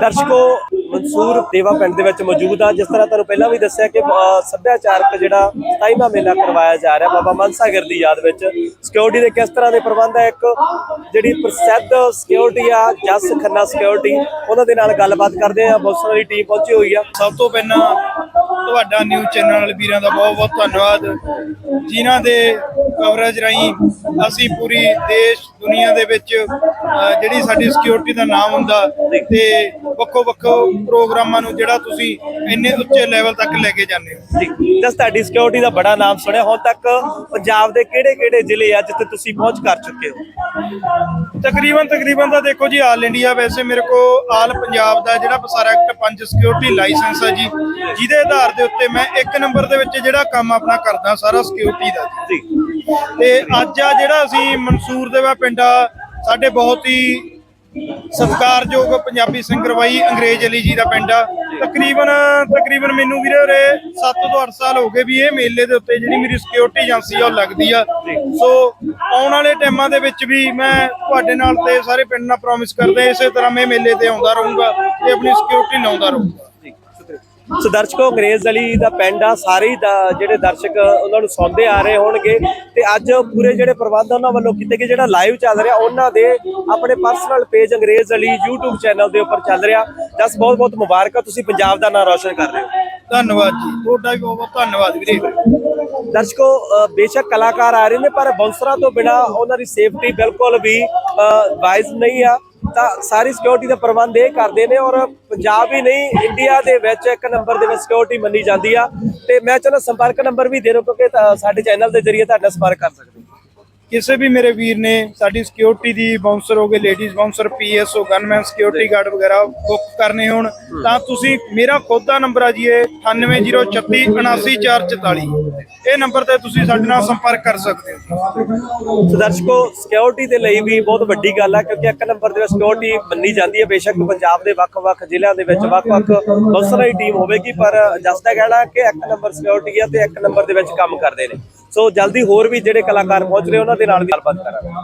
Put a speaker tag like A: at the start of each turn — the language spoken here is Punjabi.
A: ਦਰਸ਼ਕੋ, ਮਨਸੂਰ ਦੇਵਾ ਪਿੰਡ ਦੇ ਵਿੱਚ ਮੌਜੂਦ ਆ। ਜਿਸ ਤਰ੍ਹਾਂ ਤੁਹਾਨੂੰ ਪਹਿਲਾਂ ਵੀ ਦੱਸਿਆ ਕਿ ਸੱਭਿਆਚਾਰਕ ਜਿਹੜਾ 27ਵਾਂ ਮੇਲਾ ਕਰਵਾਇਆ ਜਾ ਰਿਹਾ ਬਾਬਾ ਮਨਸਾਗਰ ਦੀ ਯਾਦ ਵਿੱਚ। ਸਿਕਿਉਰਿਟੀ ਦੇ ਕਿਸ ਤਰ੍ਹਾਂ ਦੇ ਪ੍ਰਬੰਧ ਹੈ ਇੱਕ ਜਿਹੜੀ ਪ੍ਰਸਿੱਧ ਸਿਕਿਉਰਿਟੀ ਆ, ਜਸ ਖੰਨਾ ਸਿਕਿਉਰਿਟੀ ਉਹਨਾਂ ਦੇ ਨਾਲ ਗੱਲਬਾਤ ਕਰਦੇ ਆ ਬਹੁਤ ਸਾਰੀ ਟੀਮ ਪਹੁੰਚੀ ਹੋਈ ਆ।
B: ਸਭ ਤੋਂ ਪਹਿਲਾਂ ਤੁਹਾਡਾ ਨਿਊਜ਼ ਚੈਨਲ ਵੀਰਾਂ ਦਾ ਬਹੁਤ ਬਹੁਤ ਧੰਨਵਾਦ। ਜਿਨ੍ਹਾਂ ਦੇ ਕਵਰੇਜ ਰਾਹੀਂ ਅਸੀਂ ਪੂਰੀ ਦੇਸ਼ ਦੁਨੀਆ ਦੇ ਵਿੱਚ ਜਿਹੜੀ ਸਾਡੀ ਸਿਕਿਉਰਿਟੀ ਦਾ ਨਾਮ ਹੁੰਦਾ, ਤੇ ਵੱਖੋ ਵੱਖੋ ਪ੍ਰੋਗਰਾਮਾਂ ਨੂੰ ਜਿਹੜਾ ਤੁਸੀਂ ਇੰਨੇ ਉੱਚੇ ਲੈਵਲ ਤੱਕ ਲੈ ਕੇ ਜਾਂਦੇ ਹੋ।
A: ਜੀ ਜਸ ਤੁਹਾਡੀ ਸਿਕਿਉਰਿਟੀ ਦਾ ਬੜਾ ਨਾਮ ਸੁਣਿਆ। ਹੁਣ ਤੱਕ ਪੰਜਾਬ ਦੇ ਕਿਹੜੇ-ਕਿਹੜੇ ਜ਼ਿਲ੍ਹੇ ਆ ਜਿੱਥੇ ਤੁਸੀਂ ਪਹੁੰਚ ਕਰ ਚੁੱਕੇ ਹੋ?
B: ਤਕਰੀਬਨ ਤਕਰੀਬਨ ਤਾਂ ਦੇਖੋ ਜੀ ਆਲ ਇੰਡੀਆ ਵੈਸੇ ਮੇਰੇ ਕੋ ਆਲ ਪੰਜਾਬ ਦਾ ਜਿਹੜਾ ਬਸਾਰਾ ਐਕਟ 5 ਸਿਕਿਉਰਿਟੀ ਲਾਇਸੈਂਸ ਹੈ ਜੀ। ਜਿਹਦੇ ਆਧਾਰ ਦੇ ਉੱਤੇ ਮੈਂ ਇੱਕ ਨੰਬਰ ਦੇ ਵਿੱਚ ਜਿਹੜਾ ਕੰਮ ਆਪਣਾ ਕਰਦਾ ਸਾਰਾ ਸਿਕਿਉਰਿਟੀ ਦਾ ਜੀ। ਤੇ ਅੱਜ ਆ ਜਿਹੜਾ ਅਸੀਂ ਮਨਸੂਰ ਦੇ ਵਾ ਪਿੰਡਾ ਸਾਡੇ ਬਹੁਤ ਹੀ ਸਤਿਕਾਰਯੋਗ ਪੰਜਾਬੀ ਸਿੰਗਰ ਬਾਈ ਅੰਗਰੇਜ਼ ਅਲੀ ਜੀ ਦਾ ਪਿੰਡ ਆ। ਤਕਰੀਬਨ ਤਕਰੀਬਨ ਮੈਨੂੰ ਵੀਰੇ ਉਰੇ 7 ਤੋਂ 8 ਸਾਲ ਹੋ ਗਏ ਵੀ ਇਹ ਮੇਲੇ ਦੇ ਉੱਤੇ ਜਿਹੜੀ ਮੇਰੀ ਸਿਕਿਉਰਿਟੀ ਏਜੰਸੀ ਆ, ਉਹ ਲੱਗਦੀ ਆ। ਸੋ ਆਉਣ ਵਾਲੇ ਟਾਈਮਾਂ ਦੇ ਵਿੱਚ ਵੀ ਮੈਂ ਤੁਹਾਡੇ ਨਾਲ ਤੇ ਸਾਰੇ ਪਿੰਡ ਨਾਲ ਪ੍ਰੋਮਿਸ ਕਰਦੇ, ਇਸੇ ਤਰ੍ਹਾਂ ਮੈਂ ਮੇਲੇ ਤੇ ਆਉਂਦਾ ਰਹੂੰਗਾ ਤੇ ਆਪਣੀ ਸਿਕਿਉਰਿਟੀ ਨਿਭਾਉਂਦਾ ਰਹੂੰਗਾ।
A: ਸੋ ਦਰਸ਼ਕੋ ਅੰਗਰੇਜ਼ ਅਲੀ ਦਾ ਪਿੰਡ ਆ ਸਾਰੇ ਹੀ ਦਾ- ਜਿਹੜੇ ਦਰਸ਼ਕ ਉਹਨਾਂ ਨੂੰ ਸੁਣਦੇ ਆ ਰਹੇ ਹੋਣਗੇ ਤੇ ਅੱਜ ਪੂਰੇ ਜਿਹੜੇ ਪ੍ਰਬੰਧ ਉਹਨਾਂ ਵੱਲੋਂ ਕੀਤੇ ਗਏ ਜਿਹੜਾ ਲਾਈਵ ਚੱਲ ਰਿਹਾ ਉਹਨਾਂ ਦੇ ਆਪਣੇ ਪਰਸਨਲ ਪੇਜ ਅੰਗਰੇਜ਼ ਅਲੀ YouTube ਚੈਨਲ ਦੇ ਉੱਪਰ ਚੱਲ ਰਿਹਾ। ਜਸ ਬਹੁਤ ਬਹੁਤ ਮੁਬਾਰਕਾਂ ਤੁਸੀਂ ਪੰਜਾਬ ਦਾ ਨਾਮ ਰੌਸ਼ਨ ਕਰ ਰਹੇ ਹੋ।
B: ਧੰਨਵਾਦ ਜੀ ਤੁਹਾਡਾ ਵੀ ਬਹੁਤ ਧੰਨਵਾਦ ਵੀਰੇ।
A: ਦਰਸ਼ਕੋ ਬੇਸ਼ੱਕ ਕਲਾਕਾਰ ਆ ਰਹੇ ਨੇ ਪਰ ਬਾਉਂਸਰਾਂ ਤੋਂ ਬਿਨਾ ਉਹਨਾਂ ਦੀ ਸੇਫਟੀ ਬਿਲਕੁਲ ਵੀ ਵਾਈਜ਼ ਨਹੀਂ ਆ। ਤਾਂ ਸਾਰੀ ਸਿਕਿਉਰਿਟੀ ਦਾ ਪ੍ਰਬੰਧ ਇਹ ਕਰਦੇ ਨੇ ਔਰ ਪੰਜਾਬ ਹੀ ਨਹੀਂ ਇੰਡੀਆ ਦੇ ਵਿੱਚ ਇੱਕ ਨੰਬਰ ਦੇ ਵਿੱਚ ਸਿਕਿਉਰਿਟੀ ਮੰਨੀ ਜਾਂਦੀ ਆ। ਤੇ ਮੈਂ ਚਲੋ ਸੰਪਰਕ ਨੰਬਰ ਵੀ ਦੇ ਦਿਓ ਕਿਉਂਕਿ ਸਾਡੇ ਚੈਨਲ ਦੇ ਜ਼ਰੀਏ ਤੁਹਾਡਾ ਸੰਪਰਕ ਕਰ ਸਕਦੇ
B: ਕਿਸੇ ਵੀ ਮੇਰੇ ਵੀਰ ਨੇ ਸਾਡੀ ਸਿਕਿਉਰਿਟੀ ਦੀ ਬਾਉਂਸਰ ਹੋ ਗਏ ladies bouncer PSO gunman security guard ਵਗੈਰਾ ਬੁੱਕ ਕਰਨੇ ਹੋਣ ਤਾਂ ਤੁਸੀਂ ਮੇਰਾ ਖੁਦ ਦਾ ਨੰਬਰ ਆ ਜੀ ਇਹ 9803879444 ਇਹ ਨੰਬਰ ਤੇ ਤੁਸੀਂ ਸਾਡੇ ਨਾਲ ਸੰਪਰਕ ਕਰ ਸਕਦੇ ਹੋ
A: ਦਰਸ਼ਕੋ ਸਿਕਿਉਰਿਟੀ ਦੇ ਲਈ ਵੀ ਬਹੁਤ ਵੱਡੀ ਗੱਲ ਆ ਕਿਉਂਕਿ ਇੱਕ ਨੰਬਰ ਦੇ ਸਿਕਿਉਰਿਟੀ ਮੰਨੀ ਜਾਂਦੀ ਹੈ ਬੇਸ਼ੱਕ ਪੰਜਾਬ ਦੇ ਵੱਖ-ਵੱਖ ਜ਼ਿਲ੍ਹਿਆਂ ਦੇ ਵਿੱਚ ਵੱਖ-ਵੱਖ ਬਹੁਤ ਹੀ ਟੀਮ ਹੋਵੇਗੀ ਪਰ ਜਸ ਦਾ ਕਹਿਣਾ ਕਿ ਇੱਕ ਨੰਬਰ ਸਿਕਿਉਰਿਟੀ ਆ ਤੇ ਇੱਕ ਨੰਬਰ ਦੇ ਵਿੱਚ ਕੰਮ ਕਰਦੇ ਨੇ। ਸੋ ਜਲਦੀ ਹੋਰ ਵੀ ਜਿਹੜੇ ਕਲਾਕਾਰ ਪਹੁੰਚ ਰਹੇ ਉਹਨਾਂ ਦੇ ਨਾਲ ਵੀ ਗੱਲਬਾਤ ਕਰਾਂਗੇ।